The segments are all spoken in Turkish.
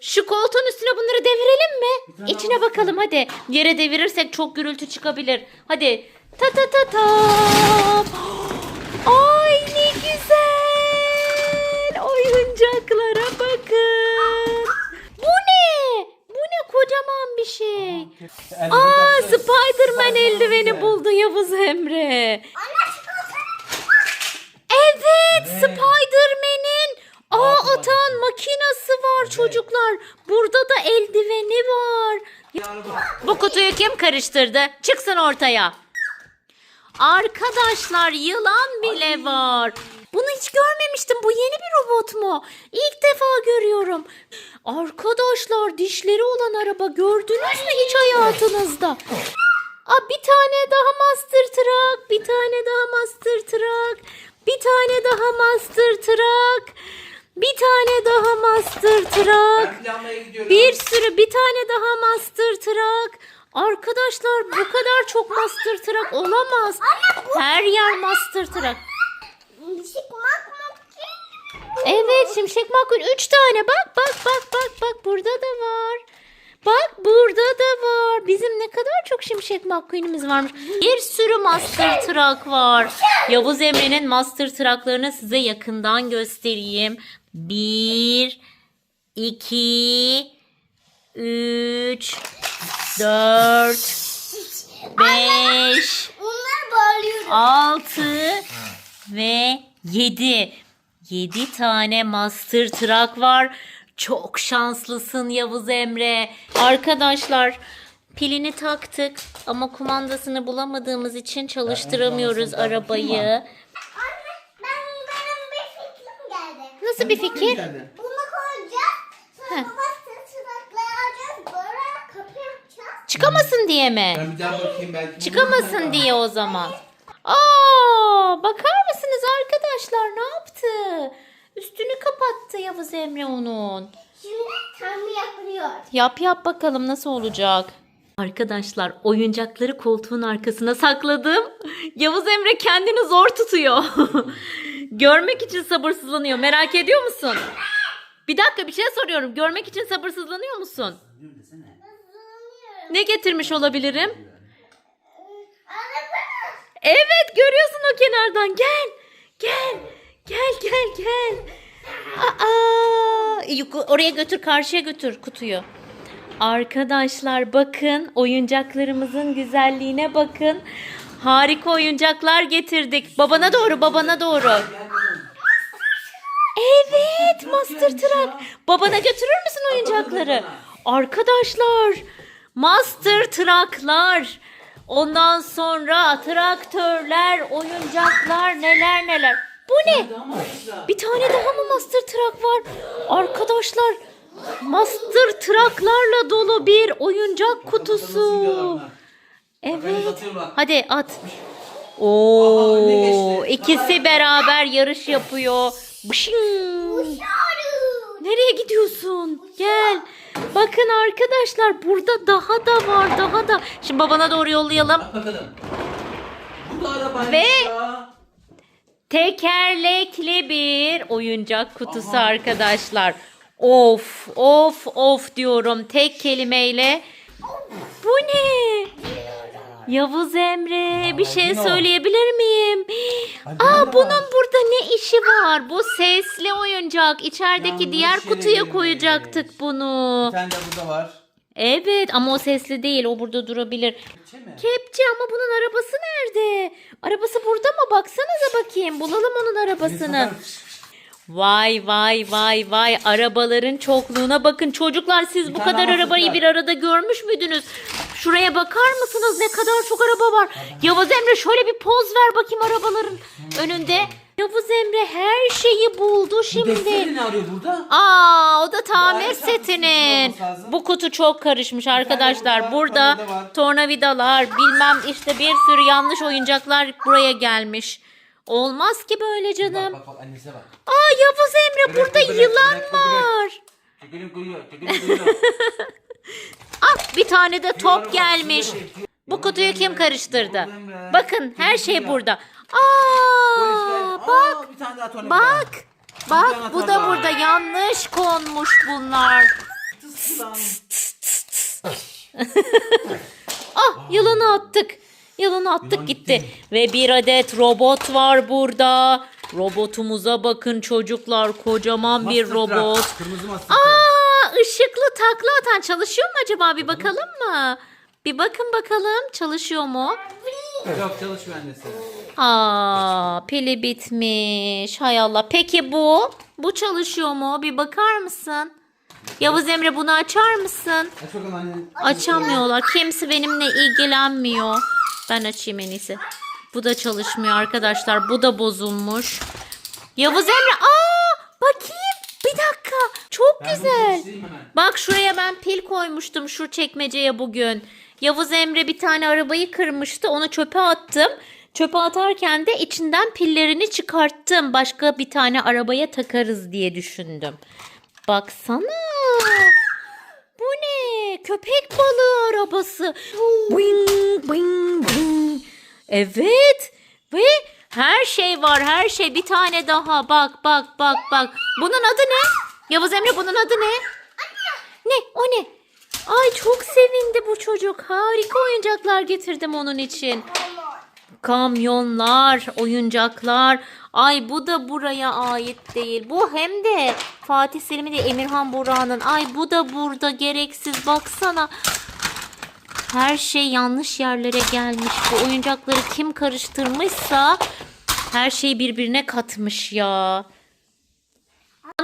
Şu koltuğun üstüne bunları devirelim mi? İçine bakalım hadi. Yere devirirsek çok gürültü çıkabilir. Hadi. Ta ta ta ta. Ay ne güzel. Oyuncaklara bakın. Bu ne? Bu ne kocaman bir şey. Aa Spider-Man eldiveni buldu Yavuz Emre. Evet Spider-Man'in Aa atan makinası var çocuklar. Burada da eldiveni var. Bu kutuyu kim karıştırdı? Çıksın ortaya. Arkadaşlar yılan bile var. Bunu hiç görmemiştim. Bu yeni bir robot mu? İlk defa görüyorum. Arkadaşlar dişleri olan araba gördünüz mü hiç hayatınızda? Aa, bir tane daha Master Truck, bir tane daha Master Truck, bir tane daha Master Truck, bir tane daha Master Truck. Bir sürü bir tane daha Master Truck. Arkadaşlar bu kadar çok Master Truck olamaz. Her yer Master Truck. Evet Şimşek Makul 3 tane. Bak bak bak bak bak burada da var. Bak burada da var. Bizim ne kadar çok Şimşek McQueen'imiz varmış. Bir sürü Master Truck var. Yavuz Emre'nin Master Truck'larını size yakından göstereyim. Bir, iki, üç, dört, beş. 6 ve 7. 7 tane Master Truck var. Çok şanslısın Yavuz Emre. Arkadaşlar pilini taktık ama kumandasını bulamadığımız için çalıştıramıyoruz arabayı. Anne ben benim bir fikrim geldi. Nasıl bir fikir? Bunu koyacağız. Sonra Heh. Böyle kapı yapacağız. Çıkamasın diye mi? Ben bir daha bakayım belki. Çıkamasın diye o zaman. Aa, bakar mısınız arkadaşlar ne yaptı? Üstünü kapattı Yavuz Emre onun. Şimdi tam yapıyor. Yap yap bakalım nasıl olacak. Arkadaşlar oyuncakları koltuğun arkasına sakladım. Yavuz Emre kendini zor tutuyor. Görmek için sabırsızlanıyor. Merak ediyor musun? Bir dakika bir şey soruyorum. Görmek için sabırsızlanıyor musun? Ne getirmiş olabilirim? Evet görüyorsun o kenardan. Gel. Gel. Gel gel gel. Aa, oraya götür karşıya götür kutuyu. Arkadaşlar bakın oyuncaklarımızın güzelliğine bakın. Harika oyuncaklar getirdik. Babana doğru babana doğru. Evet Master Truck. Babana götürür müsün oyuncakları? Arkadaşlar Master Truck'lar. Ondan sonra traktörler, oyuncaklar neler neler. Bu ne? Bir tane daha mı Master Truck var? Arkadaşlar Master Truck'larla dolu bir oyuncak kutusu. Evet. Hadi at. Oo, ikisi beraber yarış yapıyor. Bışın. Nereye gidiyorsun? Gel. Bakın arkadaşlar burada daha da var daha da. Şimdi babana doğru yollayalım. Bak bakalım. Bu da arabaymış Ve- ya. Tekerlekli bir oyuncak kutusu arkadaşlar. Of of of diyorum tek kelimeyle. Bu ne? Yavuz Emre bir şey Dino. söyleyebilir miyim? Hadi Aa bunun burada ne işi var? Bu sesli oyuncak. İçerideki Yanlış diğer yere kutuya girmiş. koyacaktık bunu. Bir tane de burada var. Evet ama o sesli değil. O burada durabilir. Kepçe mi? Kepçe ama bunun arabası nerede? Arabası burada mı? Baksanıza bakayım. Bulalım onun arabasını. Vay vay vay vay arabaların çokluğuna bakın çocuklar siz bu kadar arabayı bir arada görmüş müydünüz? Şuraya bakar mısınız ne kadar çok araba var. Yavuz Emre şöyle bir poz ver bakayım arabaların önünde. Yavuz Emre her şeyi buldu Bu şimdi. ne arıyor burada? Aa o da tamir çantası setinin. olması lazım. Bu kutu çok karışmış arkadaşlar. burada, Burada var. tornavidalar bilmem işte bir sürü yanlış oyuncaklar buraya gelmiş. Olmaz ki böyle canım. Bak bak bak annesine bak. Aa Yavuz Emre Bebek burada bu, bebek, yılan bebek. var. Çekelim kuyuyor. Çekelim kuyuyor. Ah bir tane de top gelmiş. Bu kutuyu kim karıştırdı? Bakın her şey burada. Aa bak bir tane daha tornavida. bak. Bak bu da burada yanlış konmuş bunlar. Ah yılanı attık. Yılanı attık Yılan gitti. gitti. Ve bir adet robot var burada. Robotumuza bakın çocuklar. Kocaman bir Master robot. Truck, Kırmızı master. Aa ışıklı takla atan çalışıyor mu acaba? Bir bakalım mı? Bir bakın bakalım çalışıyor mu? Yok çalışmıyor annesi. Aa pili bitmiş. Hay Allah. Peki bu? Bu çalışıyor mu? Bir bakar mısın? Yavuz Emre bunu açar mısın? Aç bakalım anne. Açamıyorlar. Kimse benimle ilgilenmiyor. Ben açayım en iyisi. Bu da çalışmıyor arkadaşlar. Bu da bozulmuş. Yavuz Emre. Aa bakayım. Bir dakika. Çok Ben güzel. hemen. Bak şuraya ben pil koymuştum şu çekmeceye bugün. Yavuz Emre bir tane arabayı kırmıştı. Onu çöpe attım. Çöpe atarken de içinden pillerini çıkarttım. Başka bir tane arabaya takarız diye düşündüm. Baksana. Bu ne? Köpek balığı arabası. Bing, bing, bing. Evet. Ve her şey var her şey. Bir tane daha. Bak bak bak bak. Bunun adı ne? Yavuz Emre bunun adı ne? Ne? O ne? Ay çok sevindi bu çocuk. Harika oyuncaklar getirdim onun için. Kamyonlar, oyuncaklar. Ay bu da buraya ait değil. Bu hem de Fatih Selim'in de Emirhan Burak'ın. Ay bu da burada gereksiz. Baksana. Her şey yanlış yerlere gelmiş. Bu oyuncakları kim karıştırmışsa her şeyi birbirine katmış ya.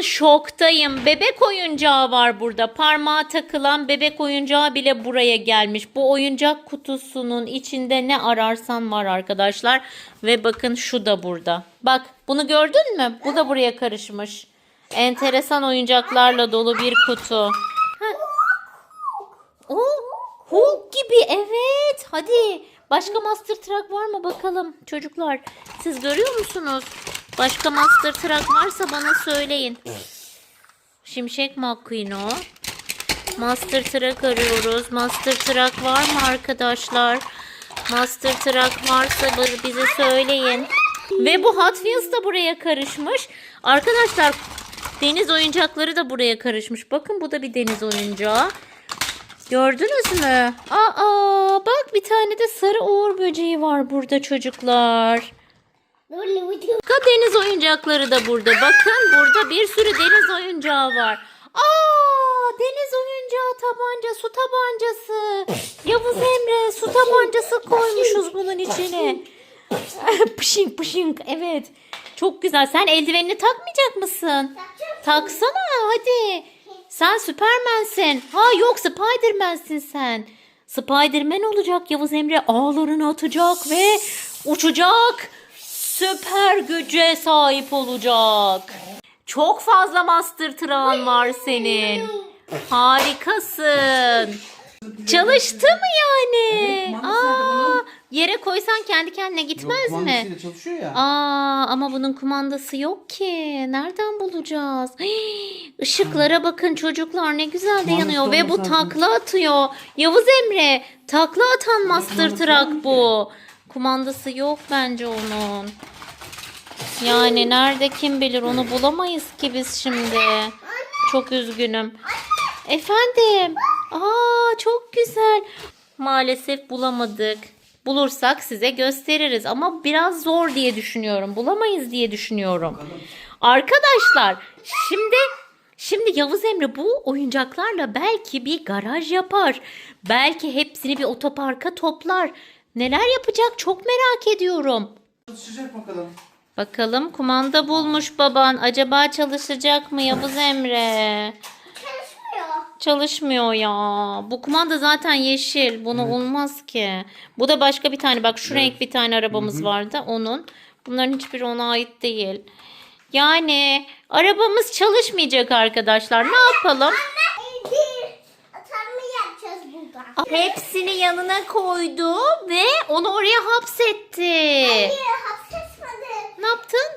An Şoktayım. Bebek oyuncağı var burada. Parmağa takılan bebek oyuncağı bile buraya gelmiş. Bu oyuncak kutusunun içinde ne ararsan var arkadaşlar. Ve bakın şu da burada. Bak bunu gördün mü? Bu da buraya karışmış. Enteresan oyuncaklarla dolu bir kutu. O Hulk gibi evet. Hadi başka Master Truck var mı bakalım çocuklar. Siz görüyor musunuz? Başka Master Truck varsa bana söyleyin. Şimşek McQueen o. Master Truck arıyoruz. Master Truck var mı arkadaşlar? Master Truck varsa bize söyleyin. Ve bu Hot Wheels da buraya karışmış. Arkadaşlar deniz oyuncakları da buraya karışmış. Bakın bu da bir deniz oyuncağı. Gördünüz mü? Aa bak bir tane de sarı uğur böceği var burada çocuklar. Başka deniz oyuncakları da burada. Bakın burada bir sürü deniz oyuncağı var. Aa deniz oyuncağı tabanca, su tabancası. Yavuz Emre su tabancası koymuşuz bunun içine. pışink pışink evet. Çok güzel. Sen eldivenini takmayacak mısın? Taksana hadi. Sen Süpermensin. Ha yok Spiderman'sin sen. Spiderman olacak Yavuz Emre ağlarını atacak ve uçacak. Süper güce sahip olacak. Çok fazla Master Tran var senin. Harikasın. Çalıştı mı yani? Evet, Aa, yere koysan kendi kendine gitmez Yok, mi? kumandasıyla çalışıyor ya. Aa ama bunun kumandası yok ki. Nereden bulacağız? Hii, Işıklara bakın çocuklar ne güzel de yanıyor ve bu takla atıyor. Yavuz Emre takla atan Master Truck bu. Kumandası yok bence onun. Yani nerede kim bilir onu bulamayız ki biz şimdi. Çok üzgünüm. Efendim. Aa çok güzel. Maalesef bulamadık. Bulursak size gösteririz ama biraz zor diye düşünüyorum. Bulamayız diye düşünüyorum. Arkadaşlar şimdi şimdi Yavuz Emre bu oyuncaklarla belki bir garaj yapar. Belki hepsini bir otoparka toplar. Neler yapacak çok merak ediyorum. Çalışacak bakalım. Bakalım kumanda bulmuş baban. Acaba çalışacak mı Yavuz Emre? Çalışmıyor. Çalışmıyor ya. Bu kumanda zaten yeşil. Bunu olmaz ki. Bu da başka bir tane. Bak şu renk bir tane arabamız vardı. Onun. Bunların hiçbiri ona ait değil. Yani arabamız çalışmayacak arkadaşlar. Ne yapalım? Yapacağız burada. Hepsini yanına koydu ve onu oraya hapsetti. Hayır yaptın?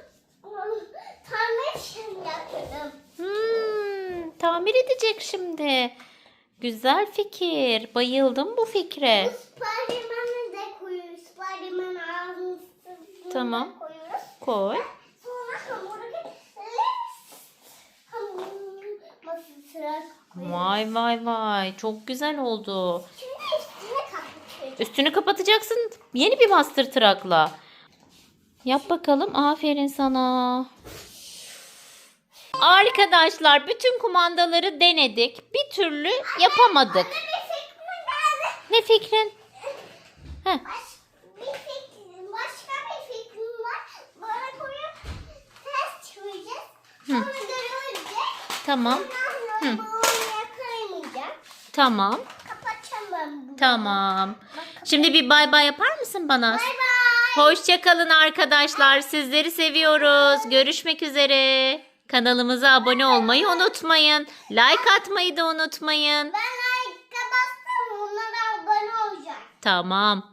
Tamir için yapıyorum. Hmm, tamir edecek şimdi. Güzel fikir. Bayıldım bu fikre. Spiderman'ı da koyuyoruz. Spiderman ağzını Tamam. koyuyoruz. Koy. Sonra hamuru hamur masası Tırak koyuyorum. Vay vay vay. Çok güzel oldu. Şimdi üstüne kapatacağım. Üstünü kapatacaksın yeni bir master tırakla. Yap bakalım. Aferin sana. Arkadaşlar bütün kumandaları denedik. Bir türlü yapamadık. Ne fikrin? Heh. Görülecek. Tamam. Yakalayacağım. Tamam. Tamam. Şimdi bir bay bay yapar mısın bana? Bay bay. Hoşçakalın arkadaşlar. Sizleri seviyoruz. Görüşmek üzere. Kanalımıza abone olmayı unutmayın. Like atmayı da unutmayın. Ben like'a bastım. Onlara abone olacak. Tamam.